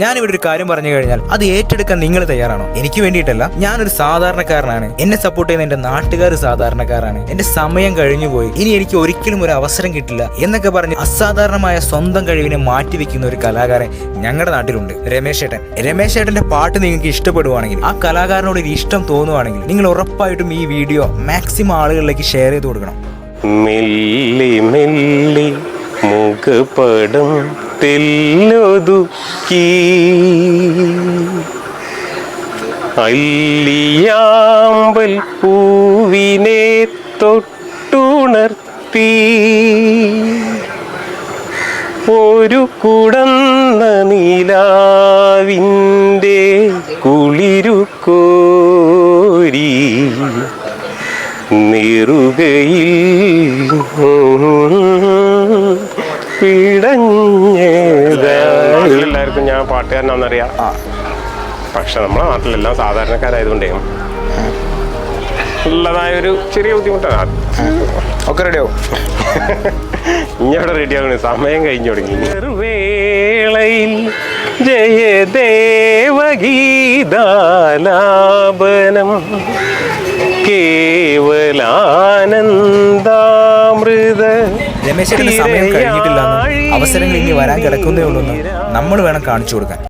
ഞാനിവിടെ ഒരു കാര്യം പറഞ്ഞു കഴിഞ്ഞാൽ അത് ഏറ്റെടുക്കാൻ നിങ്ങൾ തയ്യാറാണോ? എനിക്ക് വേണ്ടിയിട്ടല്ല. ഞാനൊരു സാധാരണക്കാരനാണ്. എന്നെ സപ്പോർട്ട് ചെയ്യുന്ന എന്റെ നാട്ടുകാർ സാധാരണക്കാരാണ്. എന്റെ സമയം കഴിഞ്ഞു പോയി. ഇനി എനിക്ക് ഒരിക്കലും ഒരു അവസരം കിട്ടില്ല എന്നൊക്കെ പറഞ്ഞ് അസാധാരണമായ സ്വന്തം കഴിവിനെ മാറ്റിവെക്കുന്ന ഒരു കലാകാരൻ ഞങ്ങളുടെ നാട്ടിലുണ്ട്. രമേശ് ഏട്ടൻ രമേശ് ഏട്ടന്റെ പാട്ട് നിങ്ങൾക്ക് ഇഷ്ടപ്പെടുവാണെങ്കിൽ ആ കലാകാരനോട് ഒരു ഇഷ്ടം തോന്നുവാണെങ്കിൽ നിങ്ങൾ ഉറപ്പായിട്ടും ഈ വീഡിയോ മാക്സിമം ആളുകളിലേക്ക് ഷെയർ ചെയ്ത് കൊടുക്കണം. മുഖപടം തെല്ലൊതുക്കി. അല്ലിയാമ്പൽ പൂവിനെ തൊട്ടുണർത്തി. ഒരു കുടന്ന നീലാവിന്റെ കുളിരുക്കോരി. നിറുകയിൽ എല്ലാവർക്കും ഞാൻ പാട്ടുകാരനാണെന്നറിയാം പക്ഷെ നമ്മളെ നാട്ടിലെല്ലാം സാധാരണക്കാരായതുകൊണ്ടേ ഉള്ളതായ ഒരു ചെറിയ ബുദ്ധിമുട്ടാണ്. ഒക്കെ റെഡിയാവും ഇനി അവിടെ റെഡിയാകണേ സമയം കഴിഞ്ഞു തുടങ്ങി. വേളയിൽ ജയദേവഗീതാലാപനം കേവലാനന്ദാമൃത രമേശേട്ടന്റെ സമയം കഴിഞ്ഞിട്ടില്ല അവസരങ്ങൾ ഇനി വരാൻ കിടക്കുന്നേ ഉള്ളൂ നമ്മൾ വേണം കാണിച്ചു കൊടുക്കാൻ.